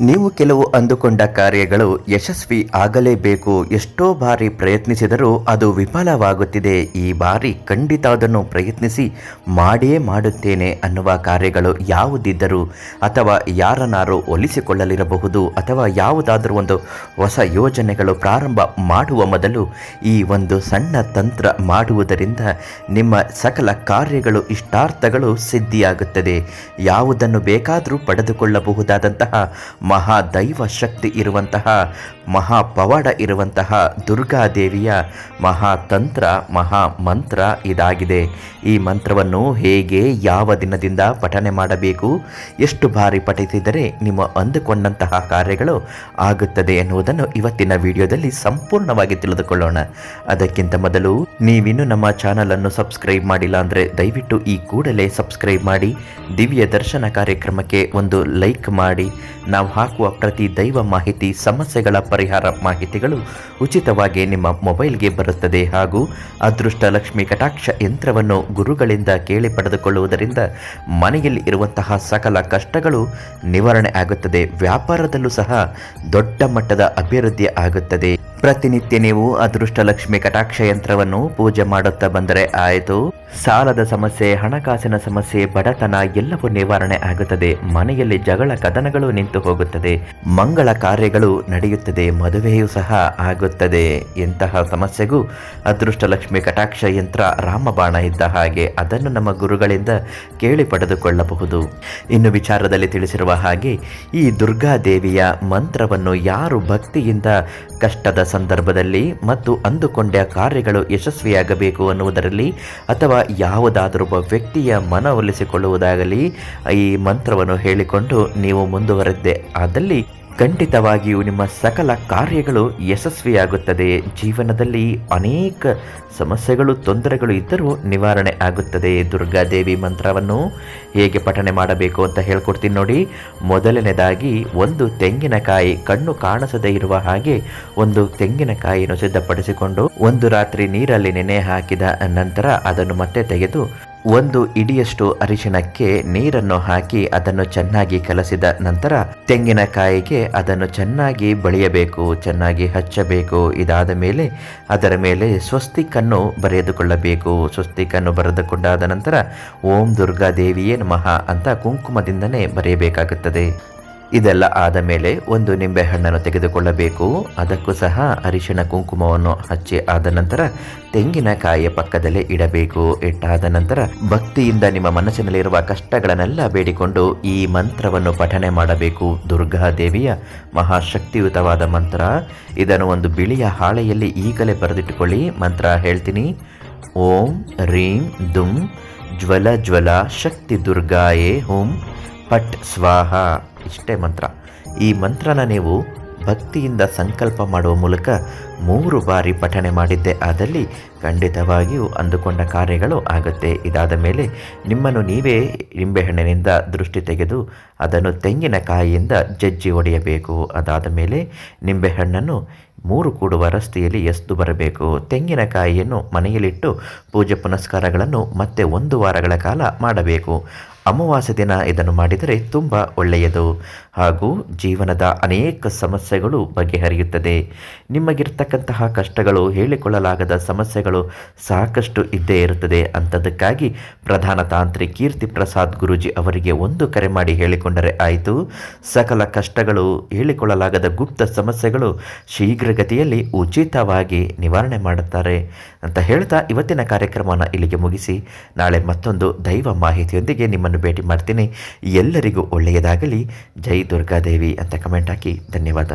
ನೀವು ಕೆಲವು ಅಂದುಕೊಂಡ ಕಾರ್ಯಗಳು ಯಶಸ್ವಿ ಆಗಲೇಬೇಕು. ಎಷ್ಟೋ ಬಾರಿ ಪ್ರಯತ್ನಿಸಿದರೂ ಅದು ವಿಫಲವಾಗುತ್ತಿದೆ. ಈ ಬಾರಿ ಖಂಡಿತ ಅದನ್ನು ಪ್ರಯತ್ನಿಸಿ ಮಾಡಿಯೇ ಮಾಡುತ್ತೇನೆ ಅನ್ನುವ ಕಾರ್ಯಗಳು ಯಾವುದಿದ್ದರೂ ಅಥವಾ ಯಾರನ್ನಾರು ಒಲಿಸಿಕೊಳ್ಳಲಿರಬಹುದು ಅಥವಾ ಯಾವುದಾದರೂ ಒಂದು ಹೊಸ ಯೋಜನೆಗಳು ಪ್ರಾರಂಭ ಮಾಡುವ ಮೊದಲು ಈ ಒಂದು ಸಣ್ಣ ತಂತ್ರ ಮಾಡುವುದರಿಂದ ನಿಮ್ಮ ಸಕಲ ಕಾರ್ಯಗಳು, ಇಷ್ಟಾರ್ಥಗಳು ಸಿದ್ಧಿಯಾಗುತ್ತದೆ. ಯಾವುದನ್ನು ಬೇಕಾದರೂ ಪಡೆದುಕೊಳ್ಳಬಹುದಾದಂತಹ ಮಹಾದೈವ ಶಕ್ತಿ ಇರುವಂತಹ, ಮಹಾಪವಾಡ ಇರುವಂತಹ ದುರ್ಗಾದೇವಿಯ ಮಹಾತಂತ್ರ ಮಹಾ ಮಂತ್ರ ಇದಾಗಿದೆ. ಈ ಮಂತ್ರವನ್ನು ಹೇಗೆ ಯಾವ ದಿನದಿಂದ ಪಠನೆ ಮಾಡಬೇಕು, ಎಷ್ಟು ಬಾರಿ ಪಠಿಸಿದರೆ ನಿಮ್ಮ ಅಂದುಕೊಂಡಂತಹ ಕಾರ್ಯಗಳು ಆಗುತ್ತದೆ ಎನ್ನುವುದನ್ನು ಇವತ್ತಿನ ವಿಡಿಯೋದಲ್ಲಿ ಸಂಪೂರ್ಣವಾಗಿ ತಿಳಿದುಕೊಳ್ಳೋಣ. ಅದಕ್ಕಿಂತ ಮೊದಲು ನೀವಿನ್ನು ನಮ್ಮ ಚಾನಲ್ ಅನ್ನು ಸಬ್ಸ್ಕ್ರೈಬ್ ಮಾಡಿಲ್ಲ ಅಂದರೆ ದಯವಿಟ್ಟು ಈ ಕೂಡಲೇ ಸಬ್ಸ್ಕ್ರೈಬ್ ಮಾಡಿ ದಿವ್ಯ ದರ್ಶನ ಕಾರ್ಯಕ್ರಮಕ್ಕೆ ಒಂದು ಲೈಕ್ ಮಾಡಿ. ನಾವು ಹಾಕುವ ಪ್ರತಿ ದೈವ ಮಾಹಿತಿ, ಸಮಸ್ಯೆಗಳ ಪರಿಹಾರ ಮಾಹಿತಿಗಳು ಉಚಿತವಾಗಿ ನಿಮ್ಮ ಮೊಬೈಲ್ಗೆ ಬರುತ್ತದೆ ಹಾಗೂ ಅದೃಷ್ಟ ಲಕ್ಷ್ಮಿ ಕಟಾಕ್ಷ ಯಂತ್ರವನ್ನು ಗುರುಗಳಿಂದ ಕೇಳಿ ಪಡೆದುಕೊಳ್ಳುವುದರಿಂದ ಮನೆಯಲ್ಲಿ ಇರುವಂತಹ ಸಕಲ ಕಷ್ಟಗಳು ನಿವಾರಣೆ ಆಗುತ್ತದೆ. ವ್ಯಾಪಾರದಲ್ಲೂ ಸಹ ದೊಡ್ಡ ಮಟ್ಟದ ಅಭಿವೃದ್ಧಿ ಆಗುತ್ತದೆ. ಪ್ರತಿನಿತ್ಯ ನೀವು ಅದೃಷ್ಟ ಲಕ್ಷ್ಮಿ ಕಟಾಕ್ಷ ಯಂತ್ರವನ್ನು ಪೂಜೆ ಮಾಡುತ್ತಾ ಬಂದರೆ ಆಯಿತು. ಸಾಲದ ಸಮಸ್ಯೆ, ಹಣಕಾಸಿನ ಸಮಸ್ಯೆ, ಬಡತನ ಎಲ್ಲವೂ ನಿವಾರಣೆ ಆಗುತ್ತದೆ. ಮನೆಯಲ್ಲಿ ಜಗಳ ಕದನಗಳು ನಿಂತು ಹೋಗುತ್ತದೆ. ಮಂಗಳ ಕಾರ್ಯಗಳು ನಡೆಯುತ್ತದೆ. ಮದುವೆಯೂ ಸಹ ಆಗುತ್ತದೆ. ಎಂತಹ ಸಮಸ್ಯೆಗೂ ಅದೃಷ್ಟ ಲಕ್ಷ್ಮಿ ಕಟಾಕ್ಷ ಯಂತ್ರ ರಾಮಬಾಣ ಇದ್ದ ಹಾಗೆ ಅದನ್ನು ನಮ್ಮ ಗುರುಗಳಿಂದ ಕೇಳಿ ಪಡೆದುಕೊಳ್ಳಬಹುದು. ಇನ್ನು ವಿಚಾರದಲ್ಲಿ ತಿಳಿಸಿರುವ ಹಾಗೆ, ಈ ದುರ್ಗಾದೇವಿಯ ಮಂತ್ರವನ್ನು ಯಾರು ಭಕ್ತಿಯಿಂದ ಕಷ್ಟದ ಸಂದರ್ಭದಲ್ಲಿ ಮತ್ತು ಅಂದುಕೊಂಡ ಕಾರ್ಯಗಳು ಯಶಸ್ವಿಯಾಗಬೇಕು ಅನ್ನುವುದರಲ್ಲಿ ಅಥವಾ ಯಾವುದಾದರೂ ಒಬ್ಬ ವ್ಯಕ್ತಿಯ ಮನವೊಲಿಸಿಕೊಳ್ಳುವುದಾಗಲಿ ಈ ಮಂತ್ರವನ್ನು ಹೇಳಿಕೊಂಡು ನೀವು ಮುಂದುವರೆದ್ದೆ. ಆದಲ್ಲಿ ಖಂಡಿತವಾಗಿಯೂ ನಿಮ್ಮ ಸಕಲ ಕಾರ್ಯಗಳು ಯಶಸ್ವಿಯಾಗುತ್ತದೆ. ಜೀವನದಲ್ಲಿ ಅನೇಕ ಸಮಸ್ಯೆಗಳು, ತೊಂದರೆಗಳು ಇದ್ದರೂ ನಿವಾರಣೆ ಆಗುತ್ತದೆ. ದುರ್ಗಾದೇವಿ ಮಂತ್ರವನ್ನು ಹೇಗೆ ಪಠನೆ ಮಾಡಬೇಕು ಅಂತ ಹೇಳ್ಕೊಡ್ತೀನಿ ನೋಡಿ. ಮೊದಲನೇದಾಗಿ ಒಂದು ತೆಂಗಿನಕಾಯಿ ಕಣ್ಣು ಕಾಣಿಸದೇ ಇರುವ ಹಾಗೆ ಒಂದು ತೆಂಗಿನಕಾಯಿಯನ್ನು ಸಿದ್ಧಪಡಿಸಿಕೊಂಡು ಒಂದು ರಾತ್ರಿ ನೀರಲ್ಲಿ ನೆನೆ ಹಾಕಿದ ನಂತರ ಅದನ್ನು ಮತ್ತೆ ತೆಗೆದು ಒಂದು ಇಡಿಯಷ್ಟು ಅರಿಶಿಣಕ್ಕೆ ನೀರನ್ನು ಹಾಕಿ ಅದನ್ನು ಚೆನ್ನಾಗಿ ಕಲಸಿದ ನಂತರ ತೆಂಗಿನಕಾಯಿಗೆ ಅದನ್ನು ಚೆನ್ನಾಗಿ ಬಳಿಯಬೇಕು, ಚೆನ್ನಾಗಿ ಹಚ್ಚಬೇಕು. ಇದಾದ ಮೇಲೆ ಅದರ ಮೇಲೆ ಸ್ವಸ್ತಿಕನ್ನು ಬರೆದುಕೊಳ್ಳಬೇಕು. ಸ್ವಸ್ತಿಕನ್ನು ಬರೆದುಕೊಂಡಾದ ನಂತರ ಓಂ ದುರ್ಗಾ ದೇವಿಯೇ ನಮಃ ಅಂತ ಕುಂಕುಮದಿಂದನೇ ಬರೆಯಬೇಕಾಗುತ್ತದೆ. ಇದೆಲ್ಲ ಆದ ಮೇಲೆ ಒಂದು ನಿಂಬೆಹಣ್ಣನ್ನು ತೆಗೆದುಕೊಳ್ಳಬೇಕು. ಅದಕ್ಕೂ ಸಹ ಅರಿಶಿಣ ಕುಂಕುಮವನ್ನು ಹಚ್ಚಿ ಆದ ನಂತರ ತೆಂಗಿನಕಾಯಿಯ ಪಕ್ಕದಲ್ಲೇ ಇಡಬೇಕು. ಇಟ್ಟಾದ ನಂತರ ಭಕ್ತಿಯಿಂದ ನಿಮ್ಮ ಮನಸ್ಸಿನಲ್ಲಿರುವ ಕಷ್ಟಗಳನ್ನೆಲ್ಲ ಬೇಡಿಕೊಂಡು ಈ ಮಂತ್ರವನ್ನು ಪಠನೆ ಮಾಡಬೇಕು. ದುರ್ಗಾ ದೇವಿಯ ಮಹಾಶಕ್ತಿಯುತವಾದ ಮಂತ್ರ. ಇದನ್ನು ಒಂದು ಬಿಳಿಯ ಹಾಳೆಯಲ್ಲಿ ಈಗಲೇ ಬರೆದಿಟ್ಟುಕೊಳ್ಳಿ. ಮಂತ್ರ ಹೇಳ್ತೀನಿ. ಓಂ ರೀಂ ದುಂ ಜ್ವಲ ಜ್ವಲ ಶಕ್ತಿ ದುರ್ಗಾಯೇ ಓಂ ಪಟ್ ಸ್ವಾಹ. ಇಷ್ಟೇ ಮಂತ್ರ. ಈ ಮಂತ್ರನ ನೀವು ಭಕ್ತಿಯಿಂದ ಸಂಕಲ್ಪ ಮಾಡುವ ಮೂಲಕ ಮೂರು ಬಾರಿ ಪಠಣೆ ಮಾಡಿದ್ದೆ. ಆದಲ್ಲಿ ಖಂಡಿತವಾಗಿಯೂ ಅಂದುಕೊಂಡ ಕಾರ್ಯಗಳು ಆಗುತ್ತೆ. ಇದಾದ ಮೇಲೆ ನಿಮ್ಮನ್ನು ನೀವೇ ನಿಂಬೆಹಣ್ಣಿನಿಂದ ದೃಷ್ಟಿ ತೆಗೆದು ಅದನ್ನು ತೆಂಗಿನಕಾಯಿಯಿಂದ ಜಜ್ಜಿ ಒಡೆಯಬೇಕು. ಅದಾದ ಮೇಲೆ ನಿಂಬೆಹಣ್ಣನ್ನು ಮೂರು ಕೂಡುವ ರಸ್ತೆಯಲ್ಲಿ ಎಸ್ದು ಬರಬೇಕು. ತೆಂಗಿನಕಾಯಿಯನ್ನು ಮನೆಯಲ್ಲಿಟ್ಟು ಪೂಜೆ ಪುನಸ್ಕಾರಗಳನ್ನು ಮತ್ತೆ ಒಂದು ವಾರಗಳ ಕಾಲ ಮಾಡಬೇಕು. ಅಮಾವಾಸ್ಯ ದಿನ ಇದನ್ನು ಮಾಡಿದರೆ ತುಂಬ ಒಳ್ಳೆಯದು. ಹಾಗೂ ಜೀವನದ ಅನೇಕ ಸಮಸ್ಯೆಗಳು ಬಗೆಹರಿಯುತ್ತದೆ. ನಿಮಗಿರ್ತಕ್ಕಂತಹ ಕಷ್ಟಗಳು ಹೇಳಿಕೊಳ್ಳಲಾಗದ ಸಮಸ್ಯೆಗಳು ಸಾಕಷ್ಟು ಇದ್ದೇ ಇರುತ್ತದೆ ಅಂಥದಕ್ಕಾಗಿ ಪ್ರಧಾನ ತಾಂತ್ರಿ ಕೀರ್ತಿ ಪ್ರಸಾದ್ ಗುರೂಜಿ ಅವರಿಗೆ ಒಂದು ಕರೆ ಮಾಡಿ ಹೇಳಿಕೊಂಡರೆ ಆಯಿತು. ಸಕಲ ಕಷ್ಟಗಳು ಹೇಳಿಕೊಳ್ಳಲಾಗದ ಗುಪ್ತ ಸಮಸ್ಯೆಗಳು ಶೀಘ್ರಗತಿಯಲ್ಲಿ ಉಚಿತವಾಗಿ ನಿವಾರಣೆ ಮಾಡುತ್ತಾರೆ ಅಂತ ಹೇಳ್ತಾ ಇವತ್ತಿನ ಕಾರ್ಯಕ್ರಮನ ಇಲ್ಲಿಗೆ ಮುಗಿಸಿ. ನಾಳೆ ಮತ್ತೊಂದು ದೈವ ಮಾಹಿತಿಯೊಂದಿಗೆ ನಿಮ್ಮನ್ನು ಭೇಟಿ ಮಾಡ್ತೀನಿ. ಎಲ್ಲರಿಗೂ ಒಳ್ಳೆಯದಾಗಲಿ. ಜೈ ದುರ್ಗಾದೇವಿ ಅಂತ ಕಮೆಂಟ್ ಹಾಕಿ. ಧನ್ಯವಾದ.